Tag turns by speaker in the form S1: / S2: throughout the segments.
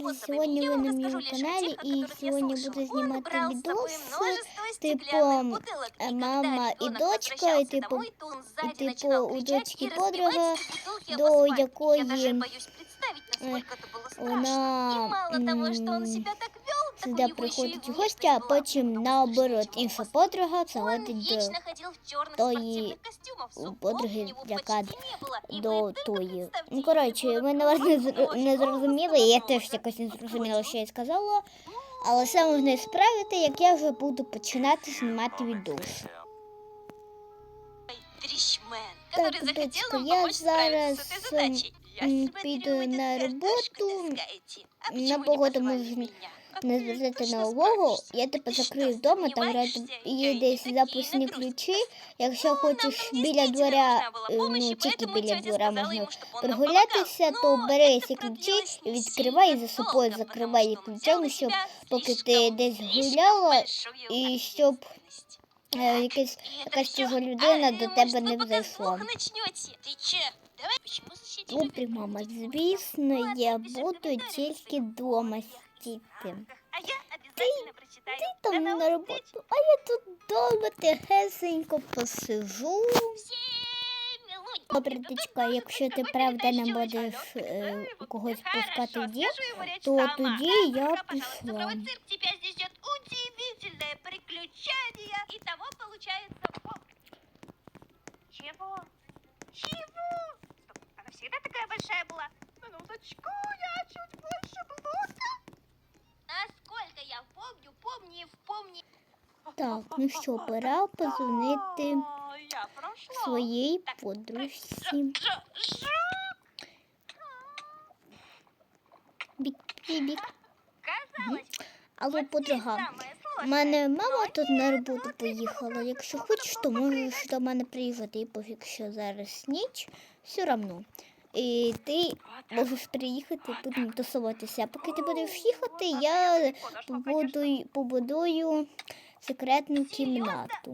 S1: способами.
S2: сьогодні
S1: Я
S2: ви
S1: вам
S2: на
S1: расскажу
S2: моєму
S1: лишь о
S2: каналі,
S1: тех, о
S2: і
S1: которых я
S2: сьогодні
S1: слышал.
S2: буду
S1: Он
S2: знімати
S1: брал с собой
S2: відос,
S1: множество
S2: типу,
S1: стеклянных бутылок,
S2: е,
S1: и
S2: мама
S1: когда
S2: і
S1: ребенок
S2: дочка, і
S1: возвращался
S2: типу,
S1: домой, то он
S2: і
S1: сзади
S2: типу
S1: начинал
S2: у
S1: кричать
S2: дочки
S1: и
S2: подруга
S1: разбивать эти бутылки об
S2: до
S1: асфальт. Я
S2: якої
S1: даже боюсь представить, насколько это было страшно.
S2: вона
S1: И мало того, что он
S2: м,
S1: себя так вел, так у
S2: сюди
S1: него еще и
S2: приходить у
S1: внешность
S2: гості, а
S1: была
S2: потім
S1: намного
S2: наоборот
S1: страшнее, чем у
S2: інша
S1: вас.
S2: подруга
S1: Он
S2: заводить до,
S1: вечно ходил в черных
S2: тої
S1: спортивных костюмах.
S2: у
S1: Зубов
S2: подруги,
S1: у него
S2: яка
S1: почти не было. И вы
S2: до
S1: только
S2: тої.
S1: представьте,
S2: Ну,
S1: если
S2: коротше,
S1: бы
S2: ви,
S1: он
S2: наверное, не, зр-
S1: ночью
S2: не
S1: голос
S2: зрозуміли, і я
S1: голоса
S2: теж якось не зрозуміла,
S1: крутил.
S2: що я сказала. Але це можна справити, як я вже буду починати знімати відос.
S1: Трещмен,
S2: Так,
S1: который захотел
S2: дочка,
S1: нам
S2: я
S1: помочь справиться с
S2: зараз,
S1: этой задачей. Я
S2: м,
S1: смотрю,
S2: піду
S1: вы тут
S2: на
S1: картошку
S2: роботу.
S1: таскаете. А
S2: На
S1: почему не
S2: погоду
S1: позвали
S2: можна
S1: меня? А
S2: Не
S1: ты
S2: звертайте
S1: точно
S2: на увагу,
S1: справишься?
S2: я тебе
S1: Ты что,
S2: закрию вдома, там
S1: сомневаешься?
S2: рядом
S1: Я
S2: є
S1: и не
S2: десь
S1: такие
S2: запасні
S1: нагрузки
S2: ключі.
S1: поставила.
S2: Якщо
S1: Ну,
S2: хочеш
S1: нам там
S2: біля
S1: действительно
S2: дворя,
S1: нужна была
S2: е,
S1: помощь,
S2: ну
S1: и
S2: тільки
S1: поэтому
S2: біля
S1: тетя
S2: двора
S1: сказала
S2: можна
S1: ему, чтобы он нам
S2: прогулятися,
S1: помогал.
S2: то
S1: Но
S2: бери
S1: это
S2: ці ключі
S1: продлилось
S2: і
S1: не
S2: відкривай
S1: сильно
S2: за собою,
S1: долго,
S2: закривай
S1: потому что он
S2: ключем,
S1: взял на
S2: щоб
S1: себя
S2: поки ти
S1: слишком,
S2: десь
S1: слишком
S2: гуляла,
S1: большую
S2: і щоб
S1: ответственность.
S2: е, якась,
S1: И это
S2: якась
S1: всё?
S2: чужа
S1: А,
S2: людина
S1: э,
S2: до
S1: может,
S2: тебе
S1: вы
S2: не
S1: пока с
S2: зайшла.
S1: двух начнете? Ты че? Давай, почему защитили
S2: Добре, мама, звісно, я буду тільки вдома сидіти.
S1: А я обязательно прочитаю.
S2: Ти там на роботу, а я тут вдома тихесенько посижу. Добре, дочка, якщо ти правда не будеш е, когось пускати в дім, то тоді я пішла.
S1: Чего? Чего? Стоп, она всегда такая большая была? Минуточку, я чуть больше. Помню, помни, помни.
S2: Так, ну що, пора позвонити своїй подружці.
S1: Ж-
S2: Бік-бік.
S1: Казалось,
S2: Алло, подруга. У мене мама тут на роботу поїхала. Якщо хочеш, то можеш до мене приїхати, і пофіг, що зараз ніч, все одно. І ти можеш приїхати, будемо тусуватися. А Поки ти будеш їхати, я побудую, побудую секретну кімнату.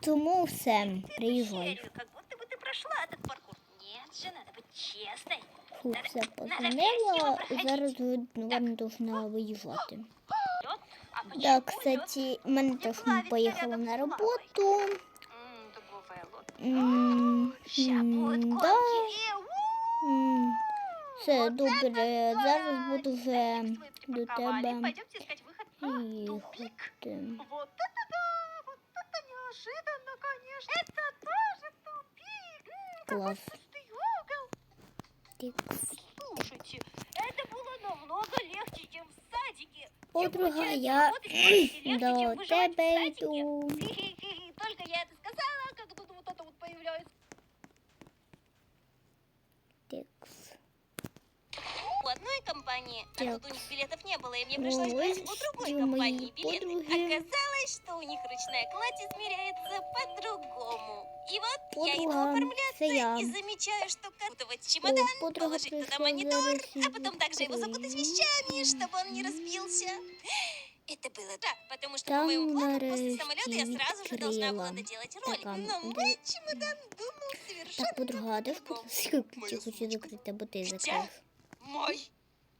S2: Тому все, приїжджай.
S1: Верю, как будто бы ты прошла этот паркур. Нет же, надо быть честной.
S2: Фу, все позвонила, і зараз вона должна виїжджати.
S1: Лёд? А почему
S2: Так,
S1: лёд?
S2: кстати, в мене теж поїхала на роботу. Да. Все добре. Зараз буду вже до тебе їхати.
S1: Вот это неожиданно, конечно. Это тоже тупик.
S2: Класс.
S1: Слушайте, это было намного легче, чем в садике.
S2: Подруга, я до тебе йду.
S1: одной компании, а
S2: Так.
S1: тут у них билетов не было, и мне
S2: Ну,
S1: пришлось брать у
S2: ось
S1: другой
S2: ці
S1: компании
S2: мої
S1: билеты.
S2: подруги.
S1: Оказалось, что у них ручная кладь измеряется по-другому. И вот я иду
S2: Подруга,
S1: оформляться
S2: це я.
S1: и замечаю, что картовать
S2: О,
S1: чемодан,
S2: подруга
S1: положить туда
S2: прийшла
S1: монитор,
S2: зараз
S1: а потом также его закутать
S2: відкрию.
S1: вещами, чтобы он не разбился. Это было так, потому что по
S2: Там
S1: моему плану после
S2: нарешті
S1: самолета я сразу же должна была
S2: відкрила.
S1: доделать ролик.
S2: Така,
S1: Но
S2: де-
S1: мой чемодан думал совершенно
S2: Так, подруга, а де ж
S1: по-другому.
S2: ключі хочу закрити, бо ти закрив.
S1: Мой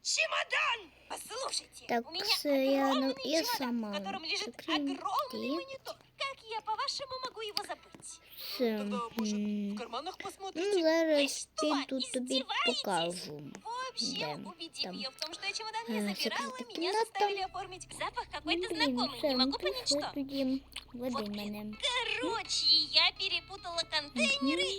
S1: чемодан! Послушайте,
S2: Так,
S1: у меня
S2: все, я,
S1: огромный
S2: ну, я
S1: чемодан,
S2: сама
S1: в котором лежит
S2: закрию.
S1: огромный
S2: Ти.
S1: монитор. Как я, по-вашему, могу его забыть?
S2: Все.
S3: Тогда, может,
S2: м,
S3: в карманах
S2: Ну,
S3: посмотрите?
S2: зараз
S1: что,
S2: піду тобі
S1: издеваетесь?
S2: покажу.
S1: В общем,
S2: Да,
S1: убедив
S2: там,
S1: ее в том, что я чемодан
S2: э,
S1: не забирала,
S2: секретная
S1: меня
S2: комната.
S1: заставили оформить запах какой-то
S2: Ну, блін,
S1: знакомый.
S2: все,
S1: Не
S2: ну
S1: могу понять,
S2: пішли
S1: что.
S2: тоді. Веди
S1: Вот
S2: мене.
S1: Короче, я перепутала контейнеры и помыла его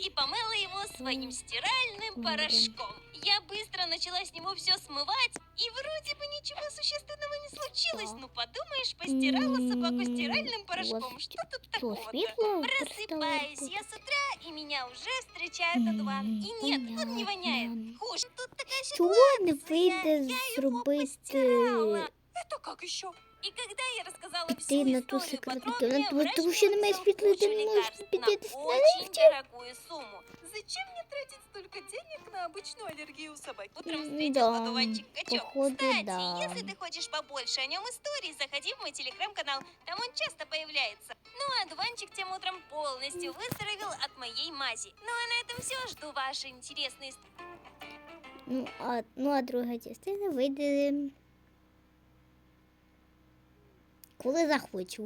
S1: своим стиральным порошком. Я быстро начала с него все смывать, и вроде бы ничего существенного не случилось. Ну подумаешь, постирала собаку стиральным порошком. Что тут
S2: Що,
S1: такого?
S2: світло?
S1: Просыпаюсь я с утра, и меня уже встречает одуван. И нет, тут не воняет. Хуже, тут такая
S2: Чого не вийде
S1: я
S2: зробити
S1: постирала.
S3: Это как еще?
S1: И когда я рассказала
S2: піти
S1: всю
S2: на ту
S1: историю
S2: секретну
S1: подробнее,
S2: кімнату?
S1: врач
S2: Тому що немає
S1: выписал
S2: світла, і ти
S1: кучу
S2: не можеш
S1: лекарств на
S2: підійти на
S1: очень дорогую сумму.
S3: Зачем мне тратить столько денег на обычную аллергию у собаки?
S1: Утром
S2: М,
S1: встретил
S2: да,
S1: одуванчик качок.
S2: походу,
S1: Кстати,
S2: да.
S1: если ты хочешь побольше о нем историй, заходи в мой телеграм-канал. Там он часто появляется. Ну а одуванчик тем утром полностью выздоровел от моей мази. Ну а на этом все. Жду ваши интересные истории.
S2: Ну, а, ну, а друга частина вийде. Коли захочу.